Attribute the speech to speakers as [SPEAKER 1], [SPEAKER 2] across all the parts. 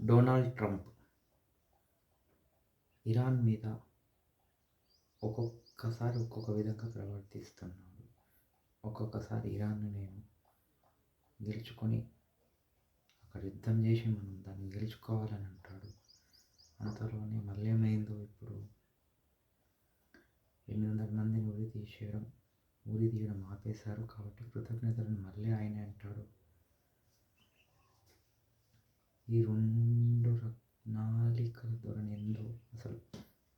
[SPEAKER 1] Donald Trump Iran మీద ఒక్కొక్కసారి ఒక్కొక్క విధంగా ప్రవర్తిస్తున్నాడు. ఒక్కొక్కసారి ఇరాన్ను నేను గెలుచుకొని అక్కడ యుద్ధం చేసి మనం దాన్ని గెలుచుకోవాలని అంటాడు. అంతలోనే మళ్ళీ ఏమైందో ఇప్పుడు. ఎనిమిది వందల మందిని ఉరి తీసేయడం ఉరి తీయడం ఆపేశారు కాబట్టి కృతజ్ఞతలను మళ్ళీ ఆయన అంటాడు. ఈ రెండు నాలికల ధోరణి ఎందో అసలు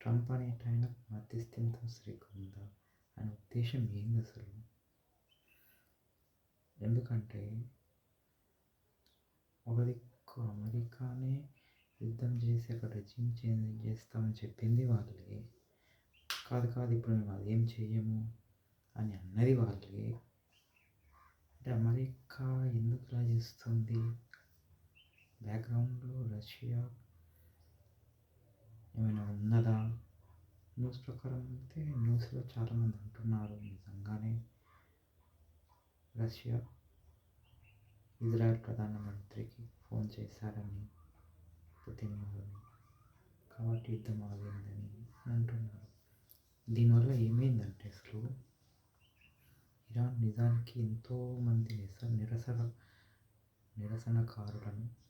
[SPEAKER 1] ట్రంప్ అనే ఆయన మధ్యస్థిమితం సరిగ్గా అనే ఆయన ఉద్దేశం ఏంది అసలు? ఎందుకంటే ఒక దిక్కు అమెరికానే యుద్ధం చేసి అక్కడ రెజిమ్ చేంజ్ చేస్తామని చెప్పింది వాళ్ళే. కాదు కాదు ఇప్పుడు మేము అదేం చేయము అని అన్నది వాళ్ళే. అంటే అమెరికా ఎందుకు ఇలా చేస్తుంది? బ్యాక్గ్రౌండ్లో రష్యా ఏమైనా ఉన్నదా? న్యూస్ ప్రకారం అయితే న్యూస్లో చాలామంది అంటున్నారు నిజంగానే. రష్యా ఇజ్రాయెల్ ప్రధానమంత్రికి ఫోన్ చేశారని పుతిన్ గారిని కాబట్టి యుద్ధం ఆగిందని అంటున్నారు. దీనివల్ల ఏమైందంటే అసలు ఇరాన్ నిజానికి ఎంతోమంది నిరస నిరసన నిరసనకారులను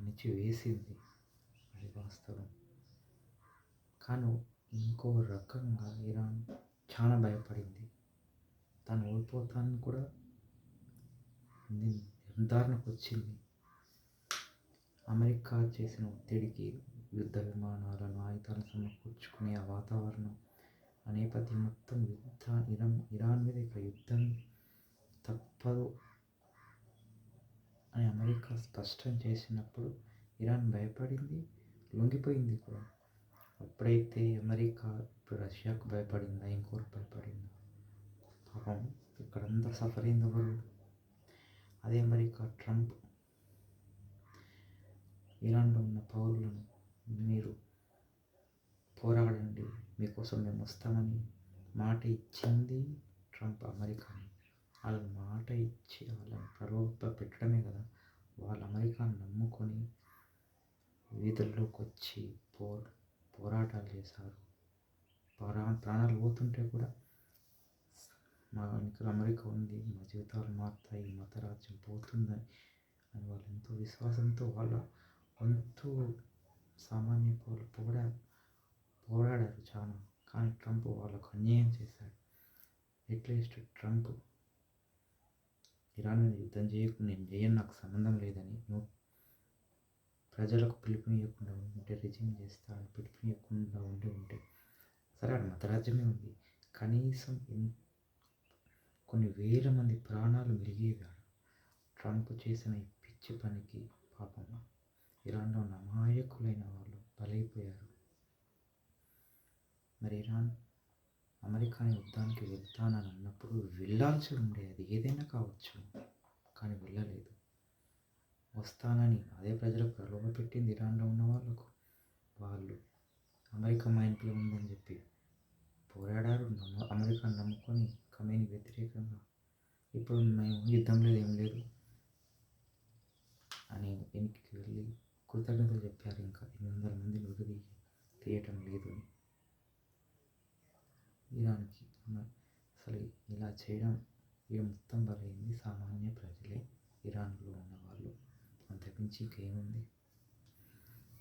[SPEAKER 1] అణిచివేసింది అది వాస్తవం కానీ ఇంకో రకంగా ఇరాన్ చాలా భయపడింది. తను ఓడిపోతానని కూడా నిర్ధారణకు వచ్చింది. అమెరికా చేసిన ఒత్తిడికి యుద్ధ విమానాలను ఆయుధాలను సమకూర్చుకునే ఆ వాతావరణం ఆ నేపథ్యం మొత్తం యుద్ధ ఇరాన్ ఇరాన్ మీద ఇక యుద్ధం తప్పదు. అని అమెరికా స్పష్టం చేసినప్పుడు ఇరాన్ భయపడింది లొంగిపోయింది కూడా. ఎప్పుడైతే అమెరికా ఇప్పుడు రష్యాకు భయపడిందా ఇంకోరు భయపడిందా? పాపం ఇక్కడంతా సఫర్ అయింది ఎవరు? అదే అమెరికా ట్రంప్. ఇరాన్లో ఉన్న పౌరులను మీరు పోరాడండి మీకోసం మేము వస్తామని మాట ఇచ్చింది ట్రంప్ అమెరికా వాళ్ళని మాట ఇచ్చి వాళ్ళని ప్రలోభ పెట్టడమే కదా. వాళ్ళ అమెరికాను నమ్ముకొని వీధుల్లోకి వచ్చి పో పోరాటాలు చేశారు. ప్రాణా ప్రాణాలు పోతుంటే కూడా మా వెనుక అమెరికా ఉంది మా జీవితాలు మారుతాయి మత రాజ్యం పోతుందని అని వాళ్ళు ఎంతో విశ్వాసంతో వాళ్ళ వంతు సామాన్య పౌరులు పోరా పోరాడారు చాలా. కానీ ట్రంప్ వాళ్ళకు అన్యాయం చేశాడు. ఎట్లీస్ట్ ట్రంప్ ఇరాన్ యుద్ధం చేయకుండా నేను చేయను నాకు సంబంధం లేదని నువ్వు ప్రజలకు పిలుపునియకుండా ఉంటే రిజిమ్ చేస్తాను పిలుపునియకుండా ఉండి ఉంటే సరే అది మతరాజ్యమే ఉంది. కనీసం కొన్ని వేల మంది ప్రాణాలు మెరిగేవాడు ట్రంప్ చేసిన ఈ పిచ్చి పనికి పాపం. ఇరాన్లో నమాయకులైన వాళ్ళు బలైపోయారు. మరి ఇరాన్ అమెరికాని యుద్ధానికి వెళ్తానని అన్నప్పుడు వెళ్ళాల్సి ఉండే అది ఏదైనా కావచ్చు. కానీ వెళ్ళలేదు. వస్తానని అదే ప్రజలకు ప్రలోభ పెట్టింది ఇరాన్లో ఉన్న వాళ్ళకు. వాళ్ళు అమెరికా మా ఇంట్లో ఉందని చెప్పి పోరాడారు నమ్మ అమెరికా నమ్ముకొని కమేని వ్యతిరేకంగా. ఇప్పుడు మేము యుద్ధం లేదు ఏం లేదు అని వెనక్కి వెళ్ళి కృతజ్ఞతలు చెప్పారు. ఇంకా ఎనిమిది వందల మంది వదిలి తీయటం లేదు అని ఇరాన్కి అసలు ఇలా చేయడం ఇక మొత్తం బలైంది సామాన్య ప్రజలే. ఇరాన్లో ఉన్నవాళ్ళు అంతకుమించి ఇంకేముంది?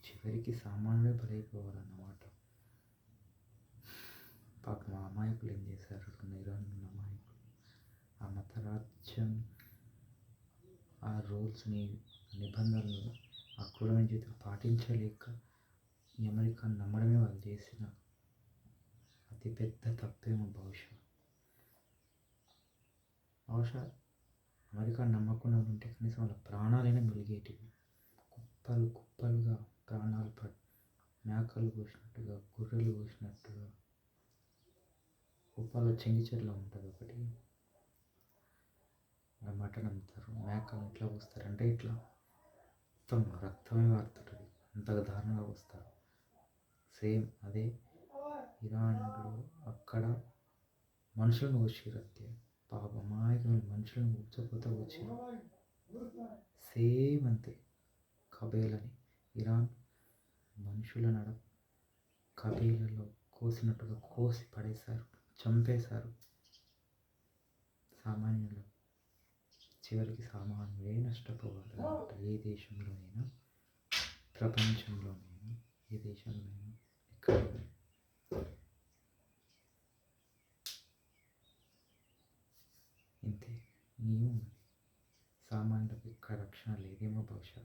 [SPEAKER 1] చివరికి సామాన్యులే బలైపోవాలన్నమాట పాపం అమాయకులు ఏం చేశారు? ఇరాన్ ఉన్న అమాయకులు. ఆ మత రాజ్యం ఆ రూల్స్ని నిబంధనలు ఆ క్రూరమైన జీవితం పాటించలేక ఈ అమెరికాను నమ్మడమే వాళ్ళు చేసిన అతిపెద్ద తప్పేమో బహుశా. బహుశా అమెరికాను నమ్మకుండా ఉంటే కనీసం వాళ్ళ ప్రాణాలైనా మెలిగేటివి. కుప్పలు కుప్పలుగా ప్రాణాలు ప మేకలు కోసినట్టుగా గొర్రెలు కోసినట్టుగా కుప్పలో చెంగిచెర్ల ఉంటుంది ఒకటి. మటన్ అమ్ముతారు మేకలు ఇట్లా కోస్తారంటే ఇట్లా మొత్తం రక్తమే వారుతుంటుంది అంతగా దారుణంగా వస్తారు సేమ్ అదే ఇరాన్లో అక్కడ మనుషులను కోసి అంతే. పాప మాయకమైన మనుషులను కూర్చోపోతే వచ్చి సేమ్ అంతే. కబేలని ఇరాన్ మనుషుల నడ కబేలలో కోసినట్టుగా కోసి పడేశారు చంపేశారు. సామాన్యులు చివరికి సామాన్యులే నష్టపోవాలి ఏ దేశంలోనైనా ప్రపంచంలోనైనా ఏ దేశంలోనైనా ఎక్కడైనా. ఇంతే మేము సామాన్యులకు ఎక్కడ రక్షణ లేదేమో బహుశా.